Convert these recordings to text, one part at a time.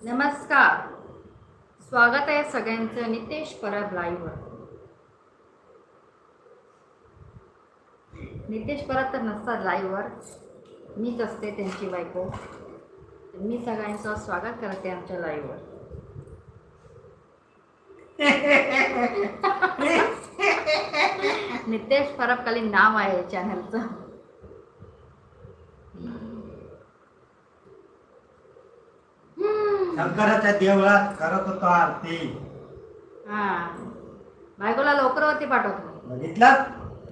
नमस्कार. स्वागत आहे सगळ्यांचं नितेश परब लाईव्हवर नितेश परब तर नसतात लाईव्हवर मीच असते त्यांची बायको. मी सगळ्यांचं स्वागत करते आमच्या लाईव्हवर नितेश परब खाली नाव आहे चॅनलचं शंकराच्या देवळात करत होतो आरती. हा. बायकोला लवकर वरती पाठवतो बघितलं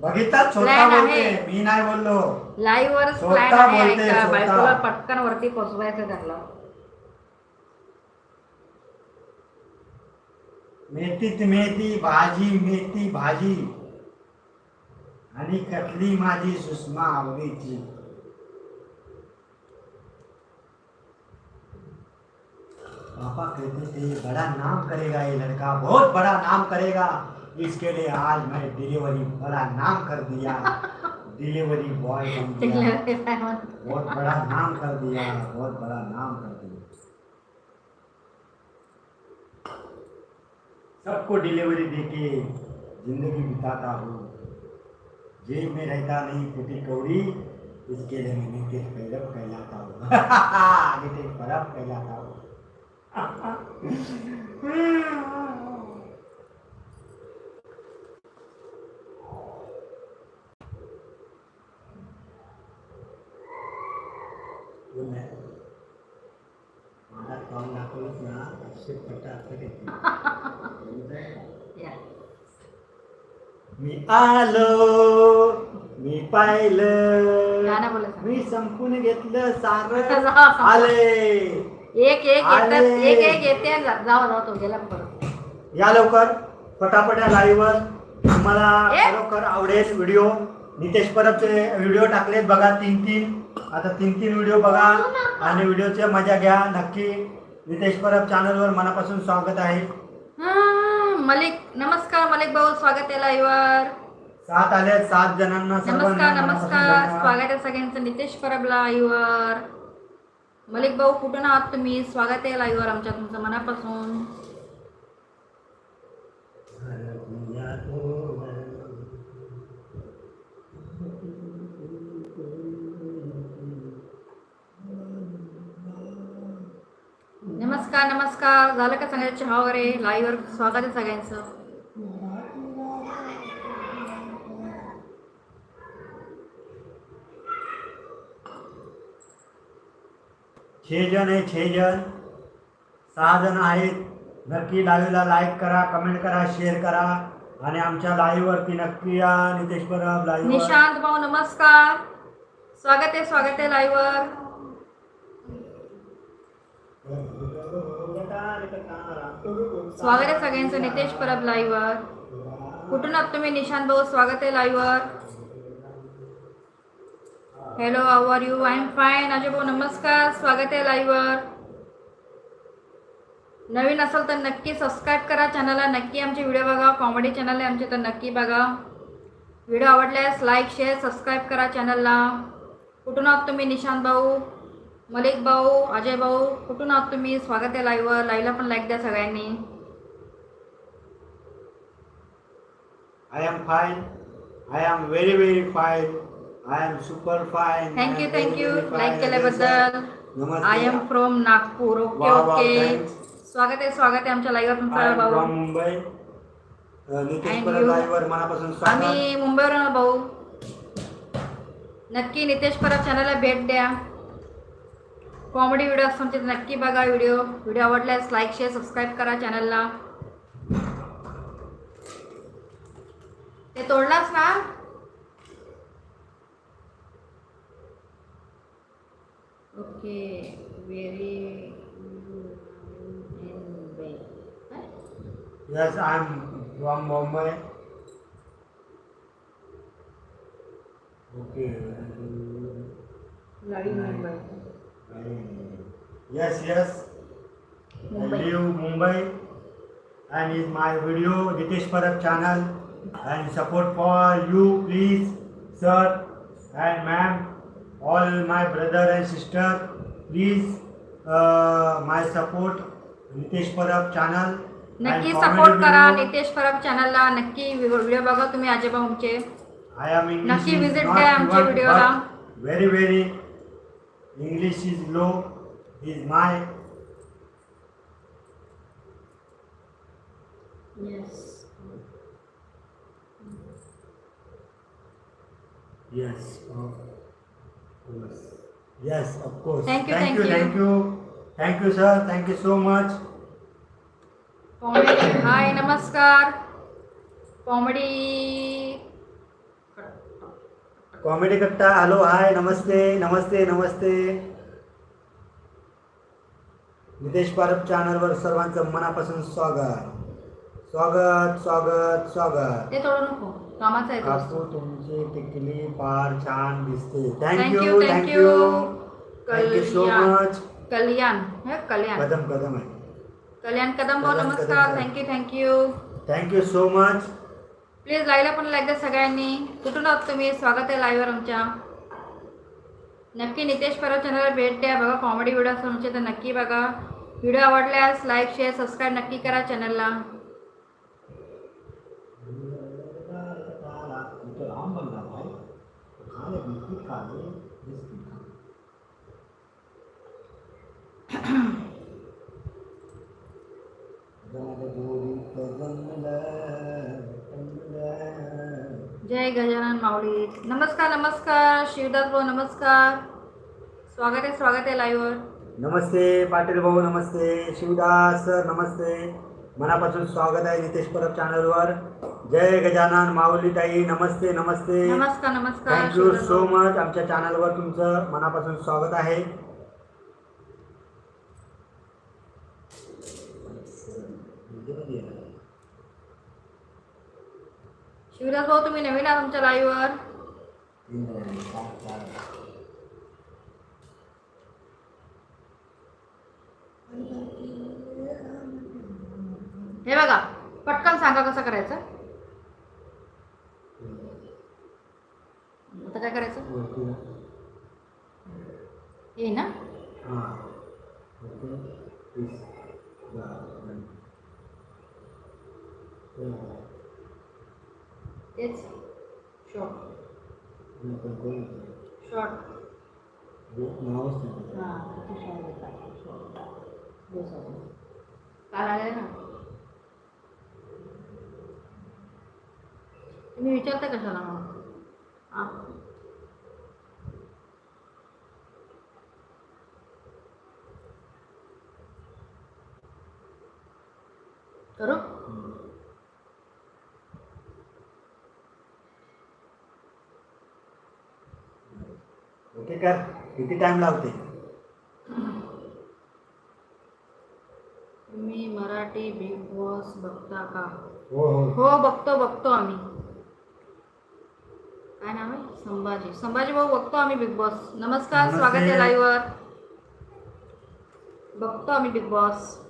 बघितलं स्वतः Plan आहे. बोलते. मी नाही बोललो. लाईव्हवर स्वतः प्लॅन आहे बोलते, ऐका. स्वतः. बायकोला पटकन वरती पोचवायचं त्यांना. मेथीत मेथी भाजी मेथी भाजी. आणि कटली माझी सुषमा आवडीची. पापा कहते थे बड़ा नाम करेगा ये लड़का बहुत बड़ा नाम करेगा। इसके लिए आज मैं डिलीवरी बड़ा नाम कर दिया। डिलीवरी बॉय बन गया। बहुत बड़ा नाम कर दिया बहुत बड़ा नाम कर दिया। सबको डिलीवरी देके ज़िंदगी बिताता हूँ। जेब में रहता नहीं फूटी कौड़ी। इसके लिए मैं नितेश पैरव कहलाता हूँ। नितेश परब कहलाता हूँ। मी आलो मी पाहिलं. मी संपून घेतलं सार. आले एक एक येतात. एक एक येते आणि जा- जावा जावा तो गेला परत. या लवकर. पटापट या लाईव्हवर तुम्हाला ए? खरोखर आवडेल व्हिडिओ नितेश परबचे व्हिडिओ टाकलेत बघा तीन तीन. आता तीन तीन व्हिडिओ बघा आणि व्हिडिओची मजा घ्या. नक्की नितेश परब चॅनलवर मनापासून स्वागत आहे. हा, मलिक नमस्कार मलिक भाऊ स्वागत आहे लाईव्हवर सात आले सात जणांना नमस्कार नमस्कार. स्वागत आहे सगळ्यांचं. नितेश परब लाईव्हवर मलिक भाऊ कुठून आहात तुम्ही? स्वागत आहे लाईव्हवर आमच्या तुमचं मनापासून. नमस्कार नमस्कार. झालं का सगळ्या चहा वगैरे लाईव्हवर स्वागत आहे सगळ्यांचं. छे जण आहे छे जण सहा जण आहेत. नक्की लाईव्हला लाईक करा कमेंट करा शेअर करा. आणि आमच्या लाईव्हवरती नक्की या नितेश परब लाईव्ह निशांत भाऊ नमस्कार. स्वागत आहे स्वागत आहे लाईव्हवर स्वागत आहे सगळ्यांचं नितेश परब लाईव्हवर कुठून आहात तुम्ही निशांत भाऊ? स्वागत आहे लाईव्हवर hello how are you I am fine Ajay भाऊ नमस्कार. स्वागत आहे लाईव्हवर नवीन असेल तर नक्की सबस्क्राईब करा चॅनलला नक्की आमचे व्हिडिओ बघा. कॉमेडी चॅनल आहे आमचे तर नक्की बघा. व्हिडिओ आवडल्यास लाईक शेअर सबस्क्राईब करा चॅनलला कुठून आहात तुम्ही निशांत भाऊ? मलिक भाऊ? अजय भाऊ? कुठून आहात तुम्ही? स्वागत आहे लाईव्हवर लाईव्हला पण लाईक द्या सगळ्यांनी. I am fine I am very very fine I am super fine thank you thank you like केल्याबद्दल. I am from Nagpur okay okay. स्वागत आहे स्वागत आहे आमच्या लाईव्हवर तुमचा भाऊ. मुंबई? लाईव्हवर मनापासून आम्ही मुंबईवरून भाऊ. नक्की नितेश परब चॅनलला भेट द्या. कॉमेडी व्हिडिओ असतात तिथे नक्की बघा व्हिडिओ व्हिडिओ आवडल्यास लाईक शेअर सबस्क्राईब करा चॅनलला ते तोडलास ना? Okay very Yes, I'm from Mumbai. Okay. Ladi Mumbai Yes, yes. I Mumbai. live Mumbai and is my video Nitesh Parab channel and support for you please sir and ma'am all my brother and sister please my support Nitesh Parab channel नक्की support करा नितेश परब चॅनलला नक्की video बघा तुम्ही आजोबा आमचे. I am English नक्की visit द्या आमच्या व्हिडिओला. Very very English is low is my yes yes of course Thank you, thank you thank you. Thank you thank you sir thank you so much comedy hi नमस्कार कॉमेडी कॉमेडी कट्टा हॅलो हाय नमस्ते नमस्ते नमस्ते नितेश पारब चॅनलवर सर्वांचं मनापासून स्वागत. स्वागत स्वागत स्वागत. ते थोडं नको. कामाचं आहे तो. काकू तुमची टिकली फार छान दिसते. Thank you thank you. Thank you so Kalyan. Much Kalyan हे कल्याण कदम कदम आहे. कल्याण कदम भाऊ कल्याण नमस्कार. Kadam. Thank you thank you thank you so much please लाईव्हला पण लाईक द्या सगळ्यांनी. कुठून आहात तुम्ही? स्वागत आहे लाईव्हवर आमच्या. नक्की नितेश परब चॅनलला भेट द्या. बघा कॉमेडी व्हिडिओ तुमचे तर नक्की बघा. व्हिडिओ आवडल्यास लाईक शेअर सबस्क्राईब नक्की करा चॅनलला. जय गजानन माऊली। नमस्कार नमस्कार शिवदास भाऊ नमस्कार। स्वागत आहे स्वागत आहे लाईव्हवर नमस्ते पाटील भाऊ नमस्ते शिवदास सर नमस्ते। मनापासून स्वागत आहे नितेश परब चॅनलवर जय गजानन माऊली ताई नमस्ते नमस्ते. नमस्कार नमस्कार. Thank you so. मच आमच्या चॅनलवर तुमचं मनापासून स्वागत आहे. शिवदास भाऊ तुम्ही नवीन आहात आमच्या लाईव्हवर हे बघा पटकन सांगा कसं करायचं? आता काय करायचं? हे. ना तेच. शॉर्ट शॉर्ट हां काल आले ना? तुम्ही विचारता कशाला मग? हां. करू। ओके कर किती टाइम लावते? तुम्ही मराठी बिग बॉस बघता का? हो हो. हो बघतो बघतो आम्ही. काय नाव आहे? संभाजी. संभाजी भाऊ बघतो आम्ही बिग बॉस. नमस्कार स्वागत आहे लाईव्हवर बघतो आम्ही बिग बॉस.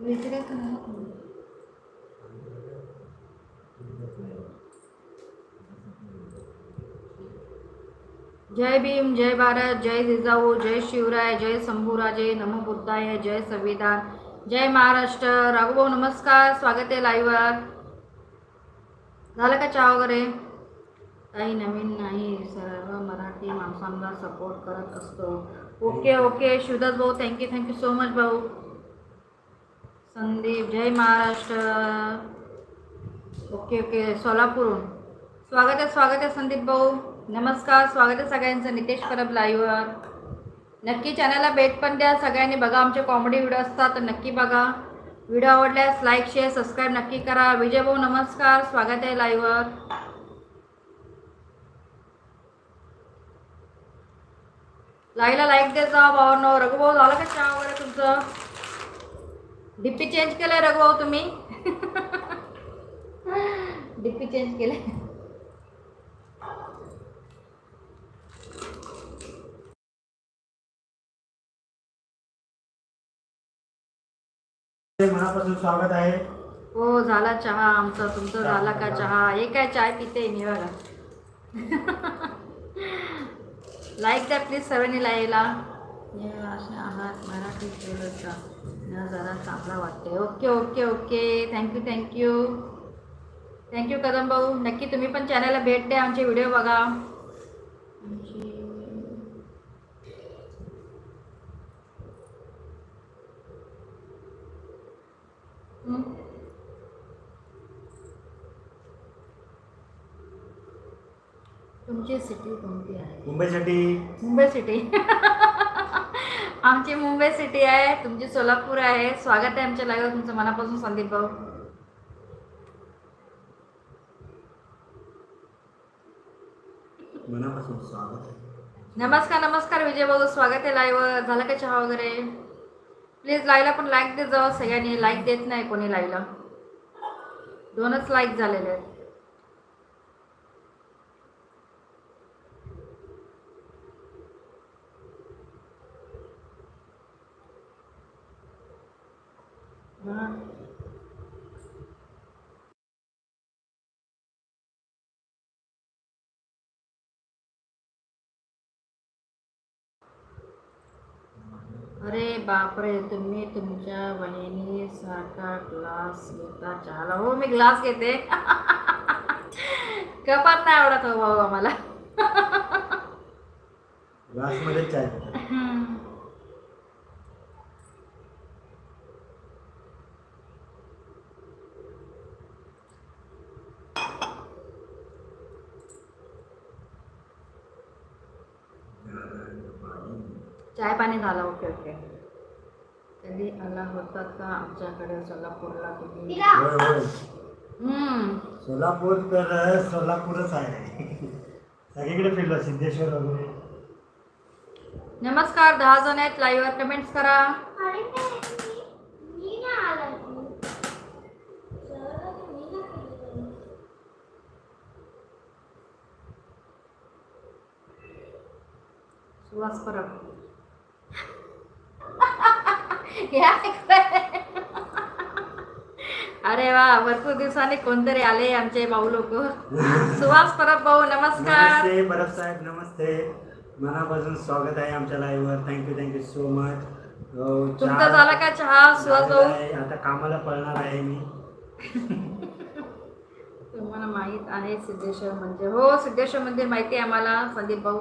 जय भीम, जय भारत, जय जिजाऊ, जय शिवराय, जय शंभूराजे नमो बुद्धाय, जय संविधान, जय महाराष्ट्र, राघुभाऊ नमस्कार, स्वागत लाईव्हवर झालं का चहा वगैरे? काही नवीन नाही, सर्व मराठी माणसांना सपोर्ट करत असतो. ओके ओके शिवदास भाऊ थँक्यू थँक्यू सो मच भाऊ. संदीप जय महाराष्ट्र. ओके ओके सोलापूरहून. स्वागत आहे स्वागत आहे संदीप भाऊ. नमस्कार स्वागत आहे सगळ्यांचं नितेश परब लाईव्हवर. नक्की चॅनलला भेट पण द्या सगळ्यांनी बघा आमचे कॉमेडी व्हिडिओ असतात तर नक्की बघा. व्हिडिओ आवडल्यास लाईक शेअर सबस्क्राईब नक्की करा. विजय भाऊ नमस्कार स्वागत आहे लाईव्हवर. लाईला लाईक देत जा भावांनो. रघुभाऊ झालं का चहा वगैरे तुमचं? डीपी चेंज केलंय रघुभाऊ तुम्ही. डीपी चेंज केलंय. मनापासून स्वागत आहे. हो झाला चहा आमचा तुमचा झाला का चहा? हे काय चाय पिते? मी बघा. लाईक द्या प्लीज सर्वांनी लाईला. आहात मराठी बोलत ना जरा चांगला वाटते okay okay okay. Thank you thank you thank you Kadam भाऊ. नक्की तुम्ही पण चॅनलला भेट द्या आमचे व्हिडिओ बघा? तुमची सिटी कोणती आहे? मुंबईसाठी मुंबई सिटी. आमची मुंबई सिटी आहे तुमची सोलापूर आहे. स्वागत आहे आमच्या लाईव्ह तुमचं मनापासून संदीप भाऊ. मनापासून स्वागत आहे. नमस्कार नमस्कार विजय भाऊ स्वागत आहे लाईव्ह झालं का चहा वगैरे? प्लीज लाईला पण लाईक देत जावं. सगळ्यांनी लाईक देत नाही कोणी लाईला दोनच लाईक झालेले आहेत. हा. अरे बापरे तुम्ही तुमच्या बहिणीसारखा ग्लास घेता चहाला. हो मी ग्लास घेते. कपात नाही आवडत हो भाऊ आम्हाला. ग्लासमध्ये चाय चाय पाणी झालं ओके ओके. कधी आला होता का आमच्याकडे सोलापूरला तुम्ही? होय होय. हम्म. सोलापूर तर सोलापूरच आहे. सगळीकडे फिरलो सिद्धेश्वर वगैरे. नमस्कार दहा जण आहेत लाईव्हवर कमेंट्स करा. सुहास परब या इकडे. अरे वा भरपूर दिवसांनी कोणतरी आले आमचे भाऊ लोक. सुहास परब भाऊ नमस्कार. नमस्ते परब साहेब नमस्ते. मनापासून स्वागत आहे आमच्या लाईव्हवर thank you thank you so much तुमचा झाला का चहा सुहास भाऊ? आता कामाला पळणार आहे मी. तुम्हाला माहीत आहे सिद्धेश्वर मंदिर. हो सिद्धेश्वर मंदिर माहिती आहे आम्हाला संदीप भाऊ.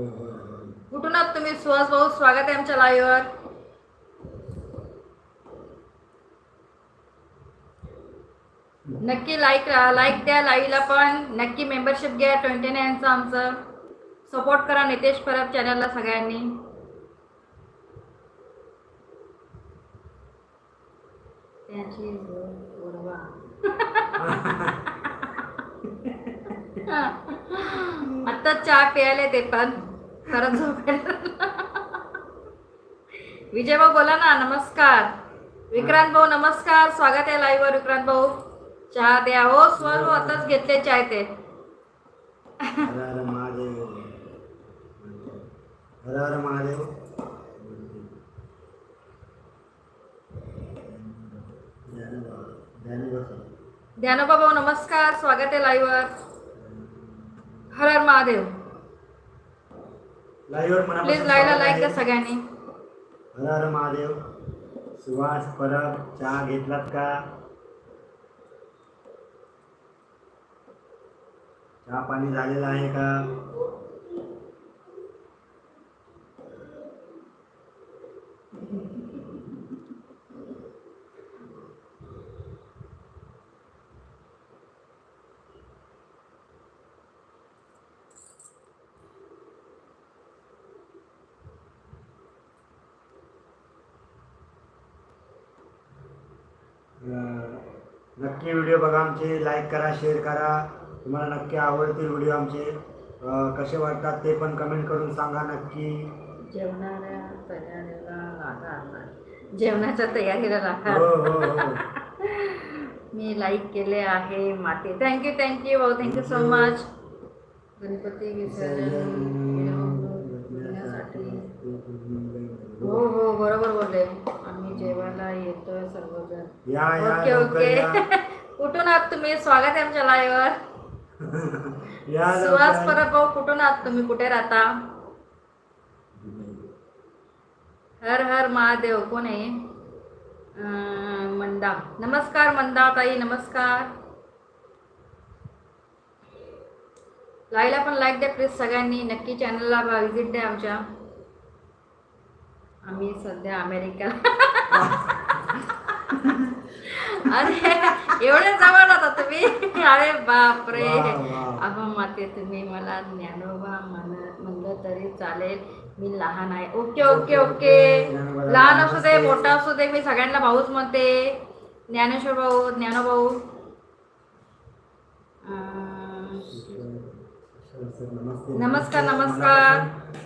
होय होय होय कुठून आहात तुम्ही? सुहास भाऊ स्वागत आहे आमच्या लाईव्हवर नक्की लाईक लाईक द्या लाईव्हला पण. नक्की मेंबरशिप घ्या ट्वेंटी नाईनचं आमचं. सपोर्ट करा नितेश परब चॅनलला सगळ्यांनी. त्याची आता चहा प्यायले ते पण. खरंच विजय भाऊ बोला ना नमस्कार. विक्रांत भाऊ नमस्कार. स्वागत आहे लाईव्ह वर विक्रांत भाऊ. चहा द्या हो स्वर भाऊ आताच घेतले चाय ते ध्यानोबा भाऊ नमस्कार. स्वागत आहे लाईव्ह वर. हर हर महादेव. लाईव्हवर प्लीज लाईव्हला लाईक द्या. सगळ्यांनी. हर हर महादेव. सुहास परब चहा घेतलात का? चहा पाणी झालेलं आहे का अं, नक्की व्हिडिओ बघा आमचे लाईक करा शेअर करा. तुम्हाला नक्की आवडतील व्हिडिओ आमचे. कसे वाटतात ते पण कमेंट करून सांगा नक्की. जेवणाऱ्या तयारीला लागा जेवणाच्या तयारीला लागा हो हो हो. मी लाईक केले आहे माते. थँक्यू थँक्यू भाऊ. Thank you so much Ganpati विसर्जन हो हो बरोबर बोलले. जेवायला येतो येतोय सर्वजण. या या ओके लवकर ओके. या. कुठून आहात तुम्ही? स्वागत आहे आमच्या लाईव्हवर या सुहास लवकर. परब भाऊ कुठून आहात तुम्ही? कुठे राहता? हर हर महादेव. कोण आहे? अं, मंदा. नमस्कार मंदा ताई नमस्कार. लाईला पण लाईक द्या प्लीज सगळ्यांनी. नक्की चॅनलला व्हिजिट द्या आमच्या. आम्ही सध्या अमेरिका. अरे एवढे जवळ होता तुम्ही? अरे बापरे. अगं माते तुम्ही मला ज्ञानोबा म्हण म्हणलं तरी चालेल. मी लहान आहे. ओके ओके ओके लहान असू दे. मोठा असू दे मी सगळ्यांना भाऊच म्हणते. ज्ञानेश्वर भाऊ ज्ञानोभाऊ. नमस्कार नमस्कार.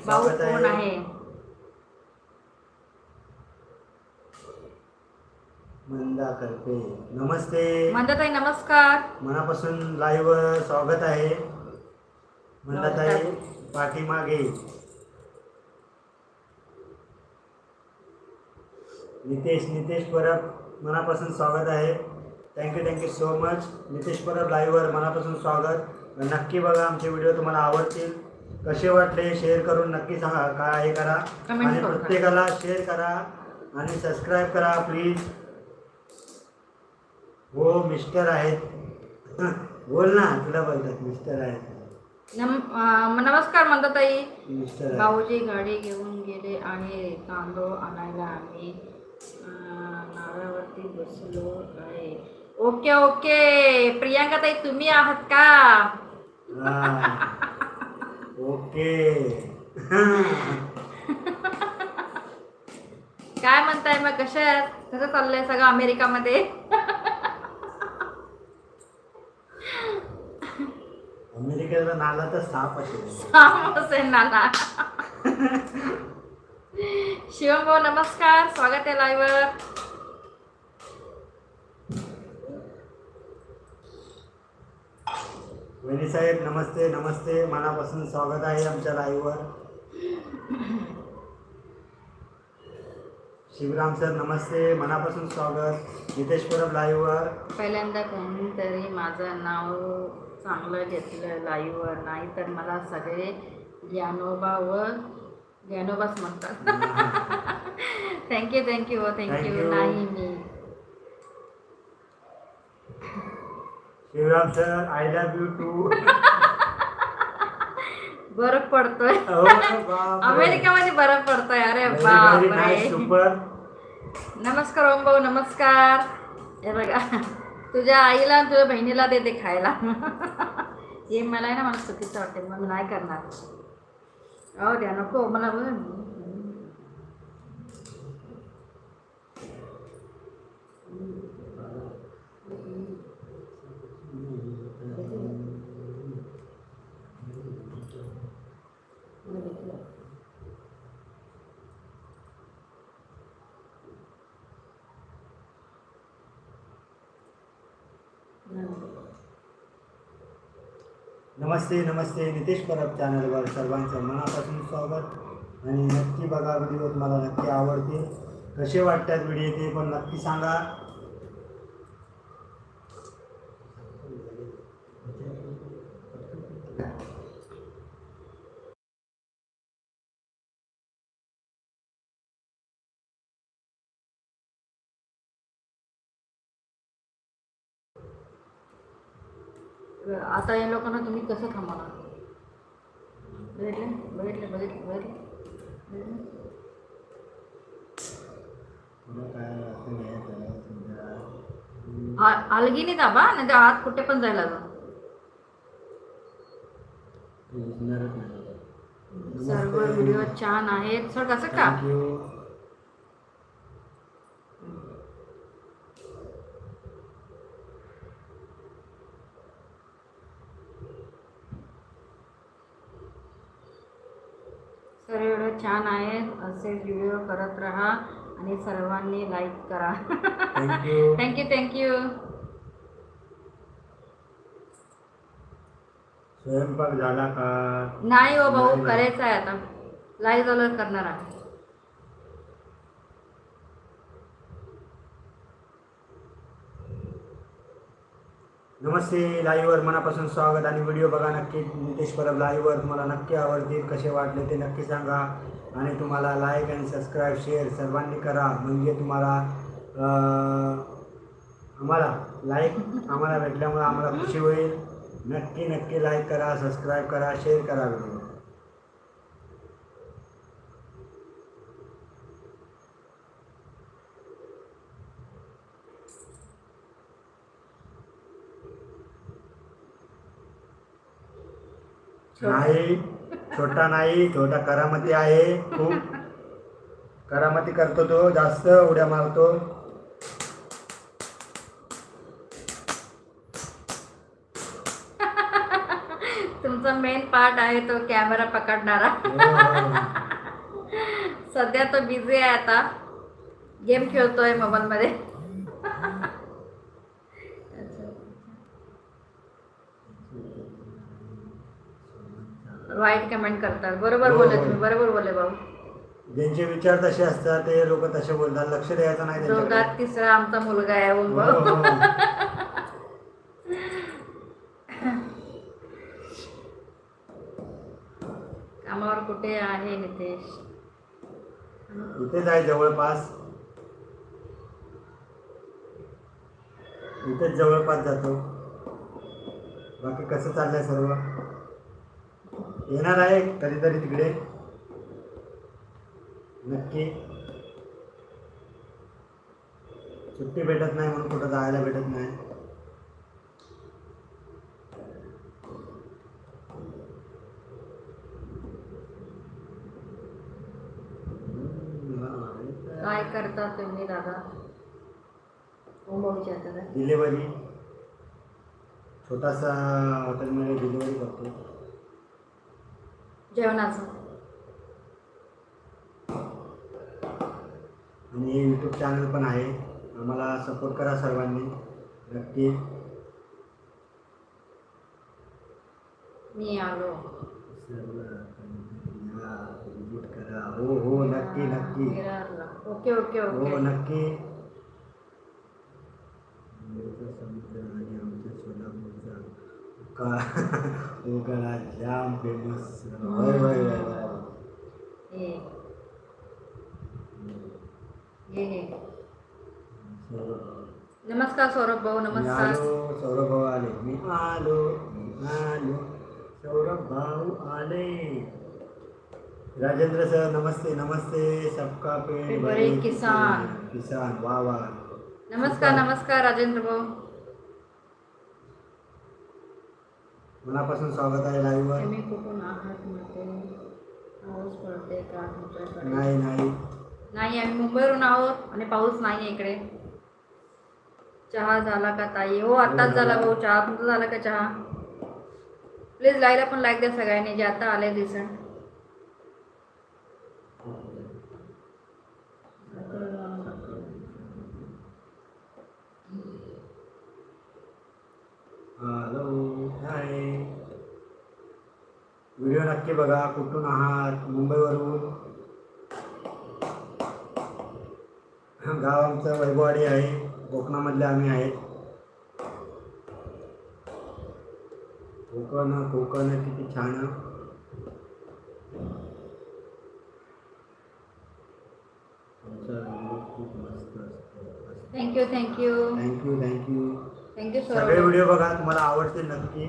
भाऊ कोण आहे? मंदा करते. नमस्ते. मंदाताई नमस्कार. मनापासून लाईव्ह स्वागत आहे. मंदाताई पाठीमागे. नितेश नितेश परब मनापासून स्वागत आहे. Thank you thank you so much Nitesh Parab लाईव्हवर मनापासून स्वागत. नक्की बघा आमचे व्हिडिओ तुम्हाला आवडतील. कसे वाटले शेअर करून नक्की सांगा काय हे करा. आणि प्रत्येकाला शेअर करा आणि सबस्क्राईब करा प्लीज हो मिस्टर आहेत. बोल ना तुला बोलतात मिस्टर आहेत. नम नमस्कार मंदाताई. मिस्टर भाऊजी गाडी घेऊन गेले आणि तांदूळ आणायला आम्ही नाव्यावरती बसलो आहे. Okay okay. प्रियांका ताई तुम्ही आहात का. ओके. काय म्हणताय मग कशा आहेत? कसं चाललंय सगळं अमेरिकामध्ये? अमेरिकेला नाला तर साप असेल. साम असेल नाना शिवम भाऊ नमस्कार. स्वागत आहे लाईव्हवर वहिनी साहेब नमस्ते नमस्ते. मनापासून स्वागत आहे आमच्या लाईव्हवर शिवराम सर नमस्ते. मनापासून स्वागत. नितेश परब लाईव्हवर पहिल्यांदा कोणीतरी माझं नाव चांगलं घेतलं लाईव्हवर नाही तर मला सगळे ज्ञानोबा व ज्ञानोबाच म्हणतात. थँक्यू थँक्यू हो थँक्यू. नाही मी. Shivram sir I love you too बरं पडतोय. Oh, अमेरिकामध्ये बरं पडतोय. अरे बापरे. सुपर नमस्कार ओम भाऊ नमस्कार. हे बघा. तुझ्या आईला आणि तुझ्या बहिणीला देते खायला. हे मला आहे ना मला चुकीचं वाटते मग नाही करणार. अहो द्या नको. मला बघ. नमस्ते नमस्ते. नितेश परब चॅनलवर सर्वांचं मनापासून स्वागत. आणि नक्की बघा व्हिडिओ तुम्हाला नक्की आवडतील. कसे वाटतात व्हिडिओ ते पण नक्की सांगा. आता या लोकांना तुम्ही कसं थांबवणार बघितलं बघितलं बघितलं बघितलं बघितलं? तुला काय असं घ्यायचं समजा. आ- अलगीने दाबा नाही तर आत कुठे पण जायला नाही. सर्व. व्हिडिओ छान आहेत सर कसं का सर्व व्हिडिओ छान आहेत असेच व्हिडिओ करत राहा आणि सर्वांनी लाईक करा. थँक्यू थँक्यू स्वयंपाक झाला का? नाही हो भाऊ. करायचं आहे आता. लाईव्ह झालं करणार आहे नमस्ते लाईव्हवर मनापासून स्वागत आणि व्हिडिओ बघा नक्की. नितेश परब लाईव्हवर. तुम्हाला नक्की आवडतील कसे वाटले ते नक्की सांगा. आणि तुम्हाला लाईक आणि सबस्क्राईब शेअर सर्वांनी करा. म्हणजे तुम्हाला आम्हाला लाईक आम्हाला भेटल्यामुळे आम्हाला खुशी होईल. नक्की नक्की लाईक करा सबस्क्राईब करा शेअर करा व्हिडिओ नाही छोटा नाही छोटा करामती आहे खूप. करामती करतो तो जास्त उड्या मारतो. तुमचा मेन पार्ट आहे तो कॅमेरा पकडणारा. हो. सध्या तो बिझी आहे आता. गेम खेळतोय मोबाईलमध्ये वाईट कमेंट करतात. बरोबर हो, बोलले हो. तुम्ही बरोबर बोलले भाऊ. ज्यांचे विचार तसे असतात ते लोक तसे बोलतात. लक्ष द्यायचं नाही त्यांच्याकडे. तिसरा आमचा मुलगा आहे ओम हो, भाऊ हो. कामावर कुठे आहे नितेश? इथेच आहे जवळपास. इथेच जवळपास जातो. बाकी कसं चाललंय सर्व? येणार आहे कधीतरी तिकडे. नक्की. सुट्टी भेटत नाही म्हणून कुठं जायला भेटत नाही. काय करता तुम्ही दादा. डिलिव्हरी छोटासा हॉटेलमध्ये डिलिव्हरी करतो. जेवणाचं. आणि यूट्यूब चॅनल पण आहे. आम्हाला सपोर्ट करा सर्वांनी. नक्की. मी आलो. विजिट करा हो हो नक्की नक्की. विरारला. ओके ओके हो ओके. नक्की. आंबेचा समुद्र आणि आमच्या सोलापूरचा उका- उकाळा जाम फेमस होय होय होय होय ये ये ये. नमस्कार सौरभ भाऊ मी नमस्कार आलो सौरभ भाऊ आले मी आलो मी आलो सौरभ भाऊ आले राजेंद्र सर नमस्ते नमस्ते सबका पेट पेट भरे किसान. किसान वा वा नमस्कार नमस्कार राजेंद्र भाऊ मनापासून स्वागत आहे लाईव्हवर तुम्ही कुठून आहात मध्ये पाऊस पडते का तुमच्याकडे? नाही नाही. नाही आम्ही मुंबईवरून आहोत आणि पाऊस नाही आहे इकडे. चहा झाला का ताई? हो आत्ताच झाला भाऊ चहा तुमचा झाला का चहा? प्लीज लाईला पण लाईक द्या सगळ्यांनी जे आता आले रिसेंट हॅलो व्हिडिओ नक्की बघा कुठून आहात मुंबईवरून. गाव आमचं वैभववाडी आहे कोकणामधले आम्ही आहेत. कोकण कोकण किती छान. खूप मस्त thank you thank you thank you thank you thank you सगळे व्हिडिओ बघा तुम्हाला आवडतील नक्की.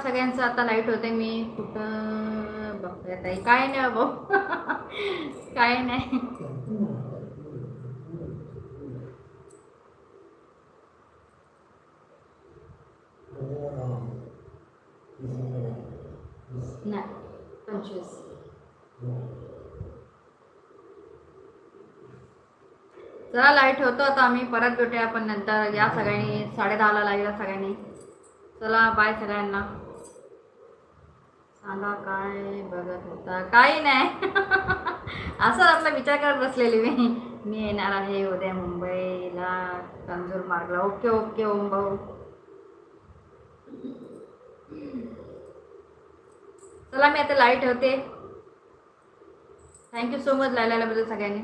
चला सगळ्यांचं आता लाइट होते मी कुठं बघत आहे काय नाही भाऊ काय नाही. नाही. पंचवीस. चला लाइट होतो आता आम्ही. परत भेटूया आपण नंतर. या सगळ्यांनी. साडे दहाला लागेल सगळ्यांनी. चला बाय सगळ्यांना. आला काय बघत होता? काही नाही. असं आपला विचार करत बसलेली मी. मी येणार आहे उद्या मुंबईला कंजूर मार्गला. ओके ओके ओम भाऊ. चला मी आता लाइट होते थँक्यू सो मच लायला बद्दल सगळ्यांनी.